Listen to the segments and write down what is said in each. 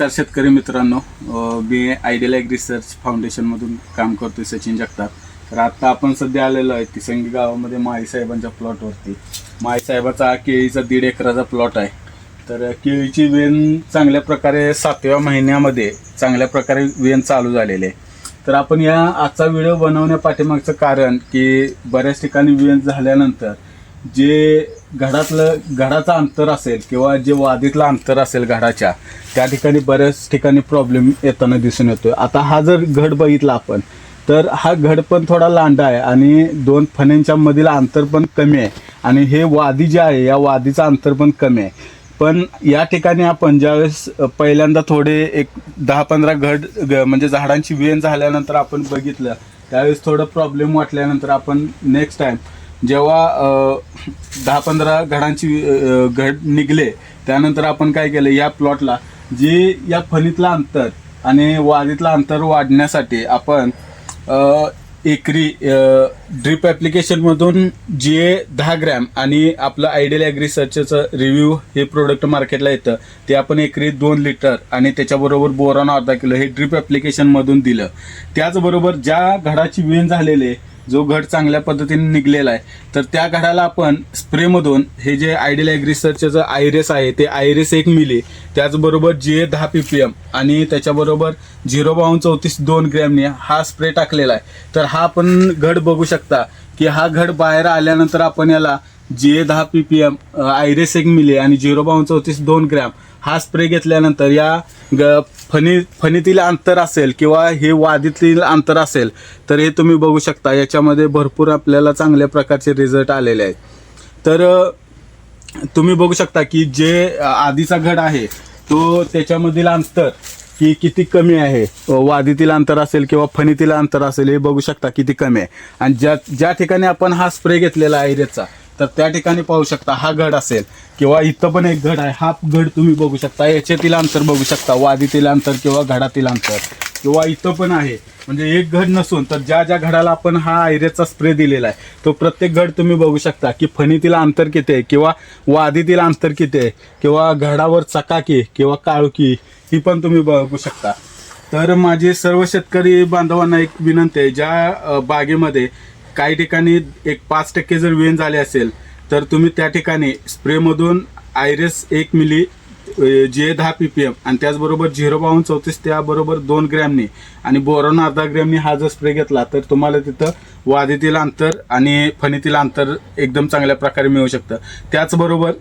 नमस्कार शेतकरी मित्रांनो. मी आयडियल ॲग रिसर्च फाउंडेशनमधून काम करतोय सचिन जगताप. तर आता आपण सध्या आलेलो आहे तिसंगी गावामध्ये माईसाहेबांच्या प्लॉटवरती माईसाहेबाचा हा केळीचा दीड एकराचा प्लॉट आहे. तर केळीची वेन चांगल्या प्रकारे सातव्या महिन्यामध्ये चांगल्या प्रकारे वेन चालू झालेली आहे. तर आपण या आजचा व्हिडिओ बनवण्या पाठीमागचं कारण की बऱ्याच ठिकाणी वेन झाल्यानंतर जे घडातलं घडाचं अंतर असेल किंवा जे वादीतलं अंतर असेल घडाच्या त्या ठिकाणी बऱ्याच ठिकाणी प्रॉब्लेम येताना दिसून येतोय. आता हा जर घड बघितला आपण तर हा घड पण थोडा लांडा आहे आणि दोन फण्यांच्या मधील अंतर पण कमी आहे. आणि हे वादी जे आहे या वादीचं अंतर पण कमी आहे. पण या ठिकाणी आपण ज्यावेळेस पहिल्यांदा थोडे एक दहा पंधरा घड ग- म्हणजे झाडांची वेन झाल्यानंतर आपण बघितलं त्यावेळेस थोडं प्रॉब्लेम वाटल्यानंतर आपण नेक्स्ट टाईम जेव्हा दहा पंधरा घडांची घड निघले त्यानंतर आपण काय केलं या प्लॉटला जे या फणीतलं अंतर आणि वादीतलं अंतर वाढण्यासाठी आपण एकरी ड्रीप ॲप्लिकेशनमधून जे दहा ग्रॅम आणि आपलं आयडियल ॲग्रिसर्चचं रिव्ह्यू हे प्रोडक्ट मार्केटला येतं ते आपण एकरी दोन लिटर आणि त्याच्याबरोबर बोरॉन अर्धा किलो हे ड्रीप ॲप्लिकेशनमधून दिलं. त्याचबरोबर ज्या घडाची वेन झालेली आहे जो घड चांगल्या पद्धतीने निघलेला आहे. तर त्या घडाला आपण स्प्रेमधून हे जे आयडियल ॲग्रिसर्चचं आयरेस आहे ते आयरेस एक मिली. त्याचबरोबर जी ए दहा पी पी एम आणि त्याच्याबरोबर झिरो बावन्न चौतीस दोन ग्रॅमने हा स्प्रे टाकलेला आहे. तर हा आपण घड बघू शकता की हा घड बाहेर आल्यानंतर आपण याला जी ए दहा पी पी एम आयरेस एक मिली आणि झिरो बावन्न चौतीस दोन ग्रॅम हा स्प्रे घेतल्यानंतर या ग फणी फणीतील अंतर असेल किंवा हे वादीतील अंतर असेल तर हे तुम्ही बघू शकता. याच्यामध्ये भरपूर आपल्याला चांगल्या प्रकारचे रिझल्ट आलेले आहेत. तर तुम्ही बघू शकता की जे आधीचा घड आहे तो त्याच्यामधील अंतर की किती कमी आहे. वादीतील अंतर असेल किंवा फणीतील अंतर असेल हे बघू शकता किती कमी आहे. आणि ज्या ज्या ठिकाणी आपण हा स्प्रे घेतलेला आहे रेचा तर त्या ठिकाणी पाहू शकता हा गड असेल किंवा इथं पण एक घड आहे. हा गड तुम्ही बघू शकता. याच्यातील अंतर बघू शकता. वादीतील अंतर किंवा घडातील अंतर किंवा इथं पण आहे. म्हणजे एक घड नसून तर ज्या ज्या घडाला आपण हा आयरेचा स्प्रे दिलेला आहे तो प्रत्येक घड तुम्ही बघू शकता की फणीतील अंतर किती आहे किंवा वादीतील अंतर किती आहे किंवा घडावर चकाकी किंवा काळुकी ही पण तुम्ही बघू शकता. तर माझे सर्व शेतकरी बांधवांना एक विनंती आहे. ज्या बागेमध्ये काही ठिकाणी एक पाच टक्के जर वेन झाले असेल तर तुम्ही त्या ठिकाणी स्प्रेमधून आयरेस एक मिली जे दहा पी पी एम आणि त्याचबरोबर झिरो बावन्न चौतीस त्याबरोबर दोन ग्रॅमनी आणि बोरॉन अर्धा ग्रॅमनी हा जर स्प्रे घेतला तर तुम्हाला तिथं वादीतील अंतर आणि फणीतील अंतर एकदम चांगल्या प्रकारे मिळू शकतं. त्याचबरोबर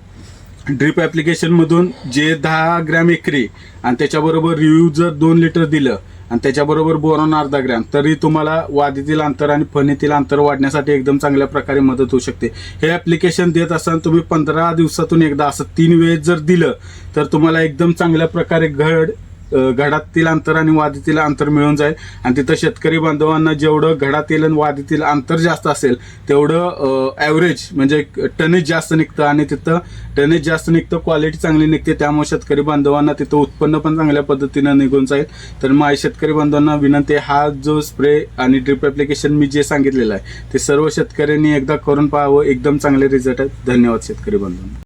ड्रीप ॲप्लिकेशनमधून जे दहा ग्रॅम एकरी आणि त्याच्याबरोबर रिव्ह्यू जर दोन लिटर दिलं आणि त्याच्याबरोबर बोरॉन अर्धा ग्रॅम. तरी तुम्हाला वादीतील अंतर आणि फणीतील अंतर वाढण्यासाठी एकदम चांगल्या प्रकारे मदत होऊ शकते. हे ॲप्लिकेशन देत असताना तुम्ही पंधरा दिवसातून एकदा असं तीन वेळेस जर दिलं तर तुम्हाला एकदम चांगल्या प्रकारे घड घडातील अंतर आणि वादीतील अंतर मिळून जाईल. आणि तिथं शेतकरी बांधवांना जेवढं घडातील आणि वादीतील अंतर जास्त असेल तेवढं ॲव्हरेज म्हणजे टनेज जास्त निघतं आणि तिथं टनेज जास्त निघतं क्वालिटी चांगली निघते. त्यामुळे शेतकरी बांधवांना तिथं उत्पन्न पण चांगल्या पद्धतीनं निघून जाईल. तर माझ्या शेतकरी बांधवांना विनंती हा जो स्प्रे आणि ड्रिप ॲप्लिकेशन मी जे सांगितलेलं आहे ते सर्व शेतकऱ्यांनी एकदा करून पाहावं. एकदम चांगले रिझल्ट आहेत. धन्यवाद शेतकरी बांधवांना.